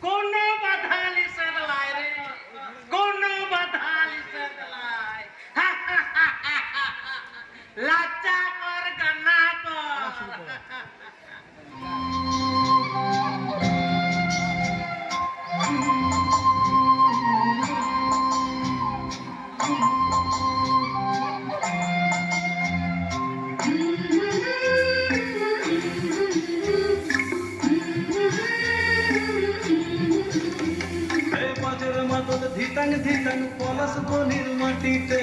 কোন বাধা লিসে দিলাই রে কোন বাধা লিসে দিলাই লাচা কর ধিতাং ধিতাং পলাশ বনির মাটিতে।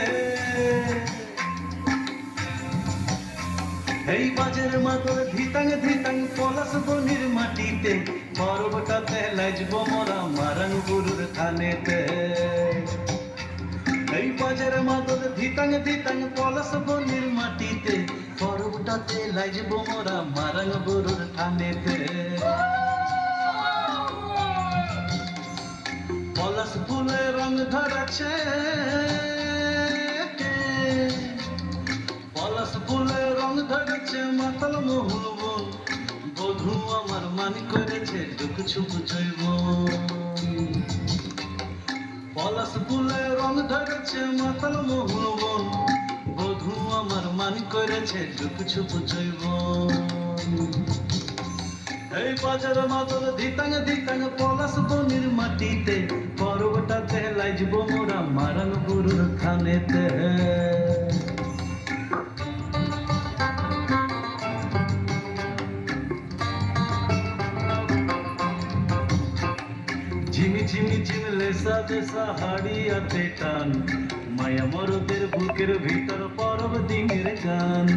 এই বাজের মাদল ধিতাং ধিতাং পলাশ বনির মাটিতে পর্বটাতে লাজব মরা মারাং গুরুর থানেতে। এই বাজের মাদল ধিতাং ধিতাং পলাশ বনির মাটিতে পর্বটাতে লাজব মরা মারাং গুরুর থানেতে। পলাশ ফুলে ধরেছে পলাশ ফুলে রং ধরেছে, মাতাল মহুল বন বধু আমার মান করেছে, দুঃখ ছুপ জৈব। পলাশ ফুলে রং ধরেছে, মাতাল মহুল বন বধু আমার মান করেছে, দুঃখ ছুপ জৈব। এই বাজার মাদল ধিতাং ধিতাং বনির মাটিতে পর্বটাতে লাইজব মোরা মারান গুরুর থানেতে ঝিমি ঝিমি ঝিমলে সাজে সাহাড়িয়াতে টান, মায়া মরদের বুকের ভিতর পরব দিনের গান।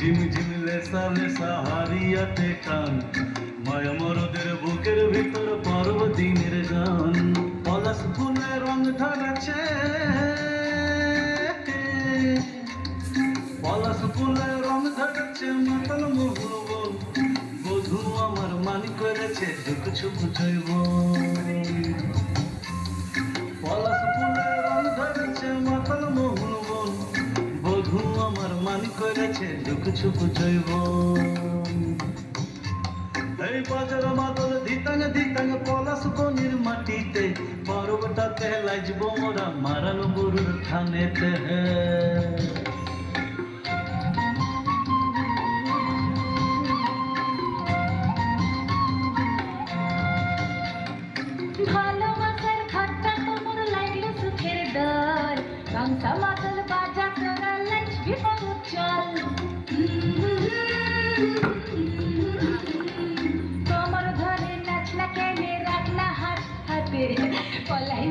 ঝিম ঝিম লেসা লেসা হারিয়াতে টান। মায়া মরদের বুকের ভিতর পর্ব দিনের গান। পলাশ ফুলে রং ধরেছে পলাশ ফুলে রং ধরেছে মাতাল বল বধু আমার মান করেছে, দুঃখ ছুপ জৈব করেছে বুঝাইব। পলাশ মাটিতে পর্বটাতে লাজব মোরা মারান গরুর থানেতে। ভালোবাসার পলাই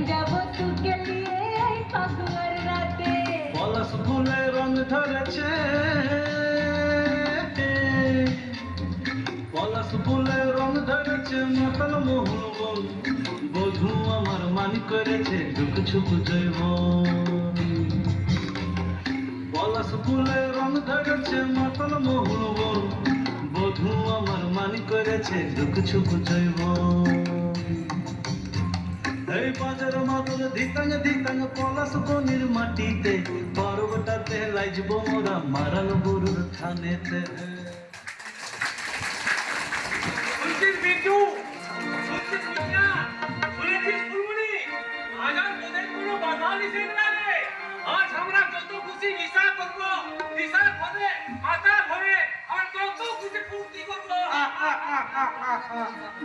ফুলে রং ধরেছে পলাশ ফুলে রং ধরেছে মাতাল মহুল বন বধু আমার করেছে দুঃখ ছুপ জৈব পলাশ ফুলে রং ধরেছে মাতাল মহুল বন বধু আমার করেছে দুঃখ ছুপ জৈব এই বাজার মাদল ধিতাং ধিতাং পলাশ বনির মাটিতে। পর্বটাতে লাইজব মোরা মারান গুরুর ফুলমণি আজ আর তোদের কোনো বাধা নিষেধ না রে। আজ আমরা যত খুশি নিশা করব নিশা করে মাথা ধরে আর যত খুশি ফুর্তি করব।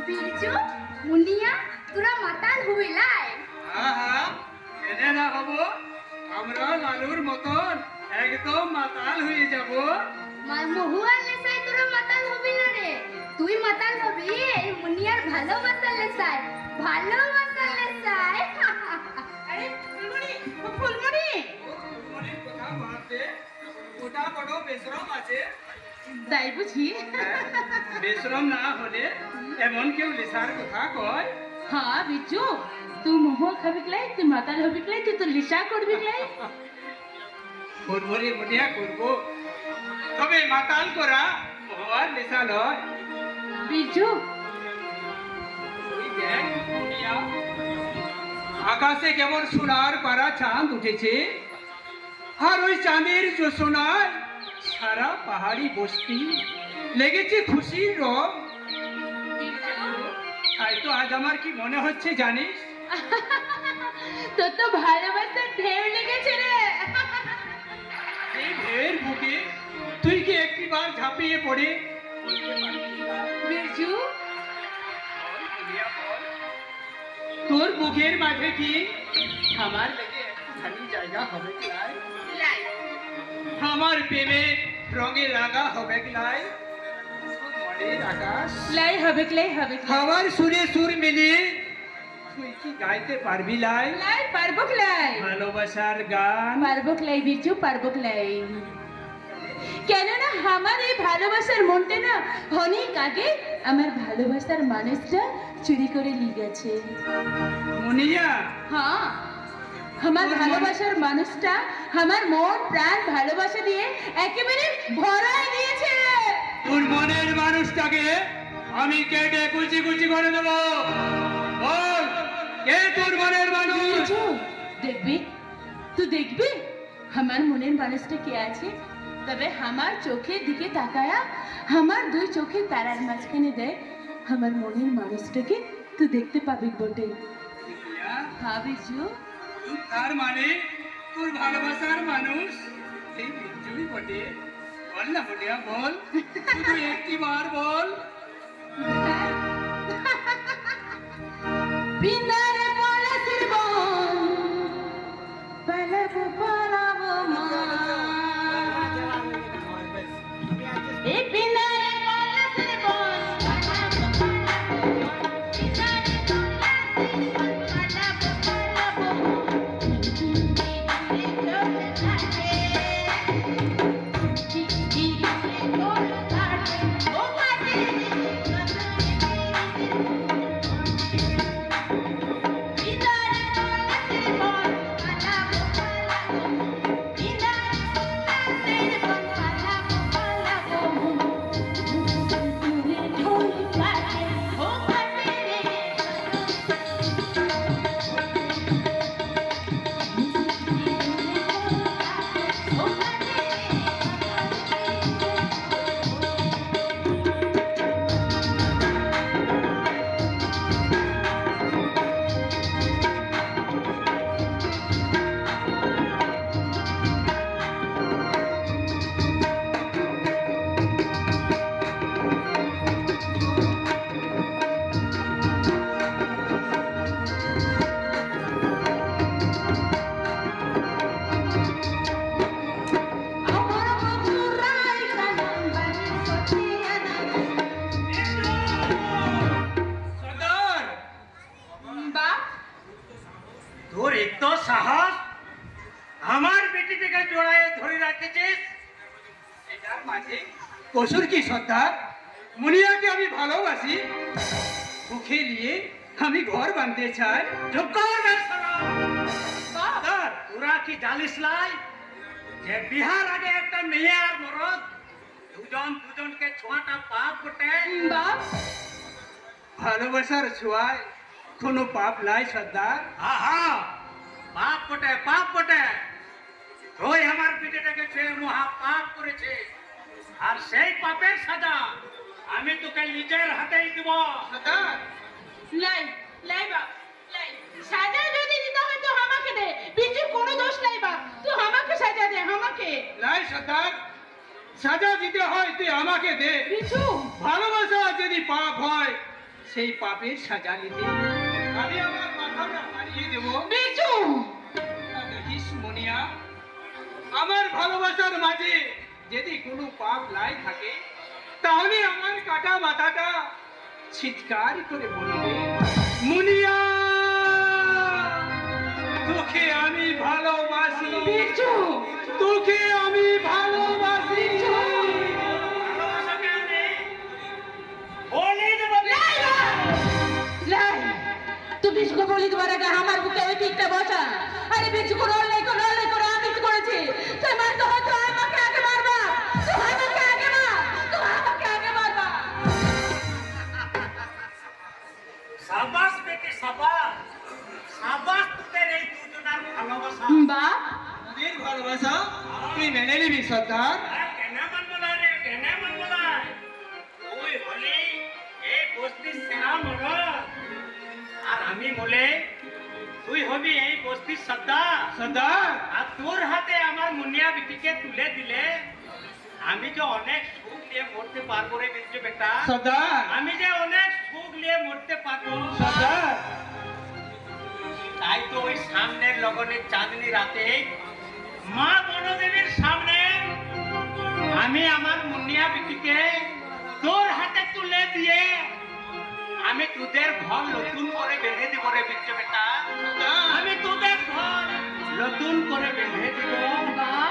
বিরজু মুনিয়া তোরা মাতাল হইলাই আহা এনে না হব আমরা লালুর মতন একদম মাতাল হয়ে যাব। মহুয়ার নেশায় তোরা মাতাল হবি না রে। তুই মাতাল হবি এই ভালোবাসার লেসায় ভালোবাসার লেসায় আরে ফুলমণি ফুলমণি। মনের কথা ভাবতে ওটা বড় বেশরম আছে। তাই বুঝি। বেশরম না হলে এমন কেউ লিসার কথা কয়? হ্যাঁ বিজু তুই মোহ খাবি গলাই তুই মাতাল হবি গলাই তুই তো লিসা করবি গলাই ফুরফুরি মুটিয়া করব তবে মাতাল করা হওয়ার লিসা নয় বিজু আকাশে কেমন সোনার পারা চাঁদ উঠেছে আর ওই চাঁদের জোসনায় সারা পাহাড়ি বস্তি লেগেছে খুশির রং তাই তো আজ আমার কি মনে হচ্ছে জানিস? তোর তো ভালোবাসার ঢেউ লেগেছে রে। এই ঢের বুকে তুই কি একটিবার ঝাঁপিয়ে পড়ে? বল। তোর বুকের মাঝে কি আমার লেগে একটুখানি জায়গা হবে কি নাই আমার প্রেমে রঙে রাঙা হবে কি নাই আকাশ লাই হবে লাই হবে। আমার সুরে সুর মিলিয়ে তুই কি গাইতে পারবি লাই লাই পারব লাই ভালোবাসার গান পারব লাই পারব লাই কেননা আমার এই ভালোবাসার মনটা না অনেক আগে আমার ভালোবাসার মানুষটা চুরি করে নিয়ে গেছে। মুনিয়া। হ্যাঁ আমার ভালোবাসার মানুষটা আমার মন প্রাণ ভালোবাসা দিয়ে একেবারে ভরায় দিয়েছে। তোর মনের মানুষটাকে আমি কেটে কুচি কুচি করে দেব। বল কে তোর মনের মানুষ? দেখবি? তুই দেখবি? আমার মনের মানুষটা কে আছে? তবে আমার চোখের দিকে তাকায়া আমার দুই চোখের তারার মাঝখানে দেখ আমার মনের মানুষটাকে তুই দেখতে পাবি বটে। হ্যাঁ বিজু তার মানে তোর ভালোবাসার মানুষ এই বিজুই বটে। বল না মুনিয়া বল। শুধু একটি বার বল বিন্দারে পলাশের পালাবো পালাবো মা বিন্দারে রাখতেছিস এটার মাঝে কসুর কি সর্দার? মুনিয়াকে আমি ভালোবাসি। সুখে নিয়ে আমি ঘর বাঁধতে চাই। চুপ কর তোরা কি জানিস লাই যে বিহার আগে একটা মেয়ে আর মরদ? দুজন দুজনকে ছোঁয়াটা পাপ বটে। বাপ। ভালোবাসার ছোঁয়ায় কোনো পাপ নাই সর্দার? আহা! পাপ বটে পাপ বটে। ওই আমার পিঠেটাকে ছুঁয়ে মহা পাপ করেছে। আর সেই পাপের সাজা আমি তোকে নিজের হাতেই দিব। লাই লাই বাপ লাই। সাজা যদি দিতে হয় তো আমাকে দে। বিজু কোনো দোষ নাই বাপ। তুই আমাকে সাজা দে আমাকে। নাই সর্দার সাজা দিতে হয় তুই আমাকে দে। বিজু ভালোবাসা যদি পাপ হয় সেই পাপের সাজা নিতে আমি আমার মাথাটা হারিয়ে দেবো। বিজু দেখিস মুনিয়া আমার ভালোবাসার মাঝে যদি কোনো পাপ লাই থাকে তাহলে আমার কাটা মাথাটা চিৎকার করে বলবে মুনিয়া তোকে আমি ভালোবাসি। তোকে আমি ভালোবাসা তুই মেনে নিবি সর্দার। আর আমি বলে তুই হবি এই বস্তির সর্দার। সর্দার। আর তোর হাতে আমার মুনিয়া বিটিকে তুলে দিলে আমি যে অনেক সুখ নিয়ে মরতে পারব রে বিদ্যু বেটা। সর্দার। আমি যে অনেক সুখ নিয়ে মরতে পারব। লগনের চাঁদনি রাতে মা বনদেবীর সামনে আমি আমার মুন্নিয়া বিটিকে তোর হাতে তুলে দিয়ে আমি তোদের ঘর নতুন করে বেঁধে দিব রে বিচ্ছ বেটা। আমি তোদের ঘর নতুন করে বেঁধে দিব। বাপ